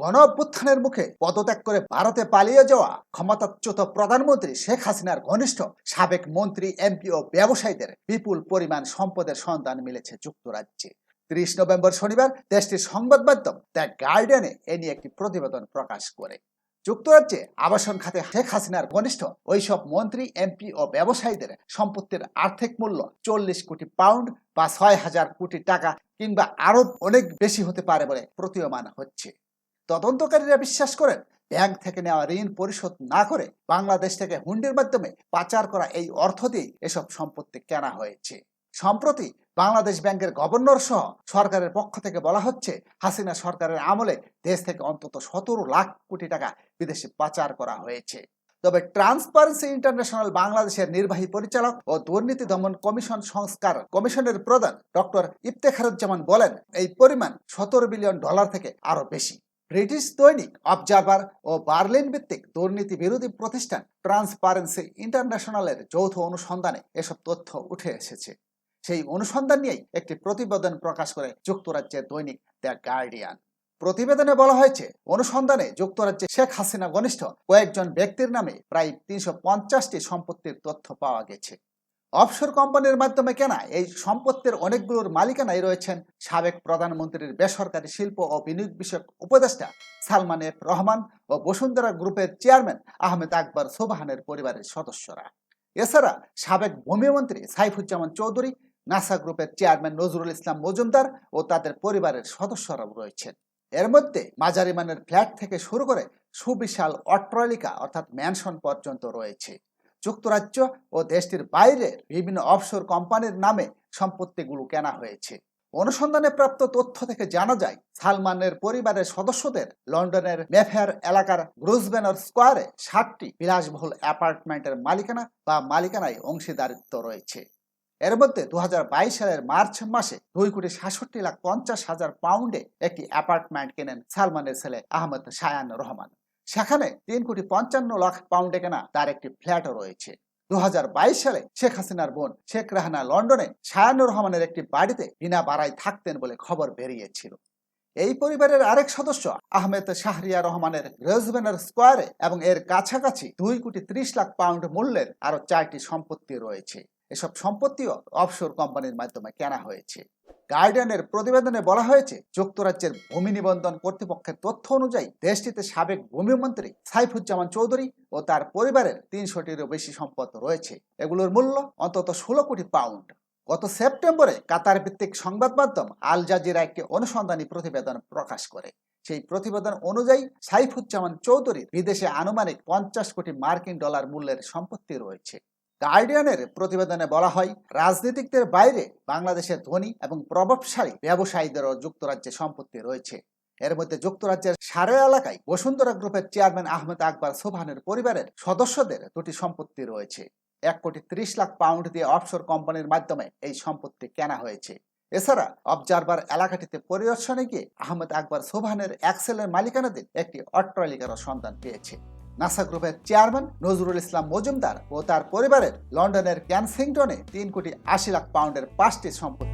গণ মুখে পদত্যাগ করে ভারতে পালিয়ে যাওয়া ক্ষমতাচ্যুত প্রধানমন্ত্রী শেখ হাসিনার ঘনিষ্ঠ সাবেক মন্ত্রী, এমপি ও ব্যবসায়ীদের বিপুল পরিমাণ সম্পদের সন্ধান মিলেছে যুক্তরাজ্যে। ত্রিশ নভেম্বর শনিবার দেশটির সংবাদ মাধ্যম দ্য গার্ডিয়ানে এ নিয়ে একটি প্রতিবেদন প্রকাশ করে। যুক্তরাজ্যে আবাসন খাতে শেখ হাসিনার ঘনিষ্ঠ ওইসব মন্ত্রী, এমপি ও ব্যবসায়ীদের সম্পত্তির আর্থিক মূল্য চল্লিশ কোটি পাউন্ড বা ছয় হাজার কোটি টাকা কিংবা আরও অনেক বেশি হতে পারে বলে প্রতীয়মান হচ্ছে। তদন্তকারীরা বিশ্বাস করেন, ব্যাংক থেকে নেওয়া ঋণ পরিশোধ না করে বাংলাদেশ থেকে হুন্ডির মাধ্যমে পাচার করা এই অর্থ দিয়ে এসব সম্পত্তি কেনা হয়েছে। সম্প্রতি বাংলাদেশ ব্যাংকের গভর্নর সহ সরকারের পক্ষ থেকে বলা হচ্ছে, হাসিনা সরকারের আমলে দেশ থেকে অন্তত সতেরো লাখ কোটি টাকা বিদেশে পাচার করা হয়েছে। তবে ট্রান্সপারেন্সি ইন্টারন্যাশনাল বাংলাদেশের নির্বাহী পরিচালক ও দুর্নীতি দমন কমিশন সংস্কার কমিশনের প্রধান ডক্টর ইফতেখারুজ্জামান বলেন, এই পরিমাণ সতেরো বিলিয়ন ডলার থেকে আরও বেশি। ব্রিটিশ দৈনিক অবজারভার ও বার্লিন ভিত্তিক দুর্নীতি বিরোধী প্রতিষ্ঠান ট্রান্সপারেন্সি ইন্টারন্যাশনালের যৌথ অনুসন্ধানে এসব তথ্য উঠে এসেছে। সেই অনুসন্ধান নিয়েই একটি প্রতিবেদন প্রকাশ করে যুক্তরাজ্যের দৈনিক দ্য গার্ডিয়ান। প্রতিবেদনে বলা হয়েছে, অনুসন্ধানে যুক্তরাজ্যে শেখ হাসিনা ঘনিষ্ঠ কয়েকজন ব্যক্তির নামে প্রায় তিনশো পঞ্চাশটি সম্পত্তির তথ্য পাওয়া গেছে। অফশোর কোম্পানির মাধ্যমে কেনা, এই সম্পত্তির অনেকগুলোর মালিকানায় রয়েছেন সাবেক প্রধানমন্ত্রীর বেসরকারি শিল্প ও বিনিয়োগ বিষয়ক উপদেষ্টা সালমান এফ রহমান ও বসুন্ধরা গ্রুপের চেয়ারম্যান আহমেদ আকবর সোবাহানের পরিবারের সদস্যরা। এছাড়া সাবেক ভূমিমন্ত্রী সাইফুজ্জামান চৌধুরী, নাসা গ্রুপের চেয়ারম্যান নজরুল ইসলাম মজুমদার ও তাদের পরিবারের সদস্যরাও রয়েছেন। এর মধ্যে মাঝারি মানের ফ্ল্যাট থেকে শুরু করে সুবিশাল অট্টালিকা অর্থাৎ ম্যানশন পর্যন্ত রয়েছে। যুক্তরাজ্য ও দেশটির বাইরে বিভিন্ন অফশোর কোম্পানির নামে সম্পত্তিগুলো কেনা হয়েছে। অনুসন্ধানে প্রাপ্ত তথ্য থেকে জানা যায়, সালমানের পরিবারের সদস্যদের লন্ডনের মেফেয়ার এলাকার গ্রুসবেনর স্কোয়ারে ষাটটি বিলাসবহুল অ্যাপার্টমেন্টের মালিকানা বা মালিকানায় অংশীদারিত্ব রয়েছে। এর মধ্যে দু হাজার বাইশ সালের মার্চ মাসে দুই কোটি সাতষট্টি লাখ পঞ্চাশ হাজার পাউন্ডে একটি অ্যাপার্টমেন্ট কেনেন সালমানের ছেলে আহমদ শায়ান রহমান। সেখানে তিন কোটি পঞ্চান্ন লাখ পাউন্ডে কেনা তার একটি ফ্ল্যাটও রয়েছে। দু সালে শেখ হাসিনার বোন শেখ রাহানা লন্ডনে শায়ানুর রহমানের একটি বাড়িতে বিনা বাড়ায় থাকতেন বলে খবর বেরিয়েছিল। এই পরিবারের আরেক সদস্য আহমেদ শাহরিয়া রহমানের রেজবেনার স্কোয়ারে এবং এর কাছাকাছি দুই কোটি ত্রিশ লাখ পাউন্ড মূল্যের আরও চারটি সম্পত্তি রয়েছে। এসব সম্পত্তিও অফশোর কোম্পানির মাধ্যমে কেনা হয়েছে। গার্ডিয়ানের প্রতিবেদনে বলা হয়েছে, যুক্তরাজ্যের ভূমি নিবন্ধন কর্তৃপক্ষের তথ্য অনুযায়ী দেশটিতে সাবেক ভূমিমন্ত্রী সাইফুজ্জামান চৌধুরী ও তার পরিবারের তিনশোটিরও বেশি সম্পদ রয়েছে। এগুলোর মূল্য অন্তত ষোলো কোটি পাউন্ড। গত সেপ্টেম্বরে কাতার ভিত্তিক সংবাদ মাধ্যম আল জাজিরা একটি অনুসন্ধানী প্রতিবেদন প্রকাশ করে। সেই প্রতিবেদন অনুযায়ী সাইফুজ্জামান চৌধুরীর বিদেশে আনুমানিক পঞ্চাশ কোটি মার্কিন ডলার মূল্যের সম্পত্তি রয়েছে। গার্ডিয়ানের প্রতিবেদনে বলা হয়, রাজনীতিকদের বাইরে বাংলাদেশের ধনী এবং প্রভাবশালী ব্যবসায়ীদেরও যুক্তরাজ্যে সম্পত্তি রয়েছে। এর মধ্যে যুক্তরাজ্যের সারে এলাকায় বসুন্ধরা গ্রুপের চেয়ারম্যান আহমেদ আকবর সোভানের পরিবারের সদস্যদের দুটি সম্পত্তি রয়েছে। এক কোটি ত্রিশ লাখ পাউন্ড দিয়ে অফশোর কোম্পানির মাধ্যমে এই সম্পত্তি কেনা হয়েছে। এছাড়া অবজারভার এলাকাটিতে পরিদর্শনে গিয়ে আহমেদ আকবর সোভানের এক্সেলের মালিকানাধীন একটি অট্টালিকারও সন্ধান পেয়েছে। নাসা গ্রুপের চেয়ারম্যান নজরুল ইসলাম মজুমদার ও তার পরিবারের লন্ডনের ক্যানসিংটনে তিন কোটি আশি লাখ পাউন্ডের পাঁচটি সম্পত্তি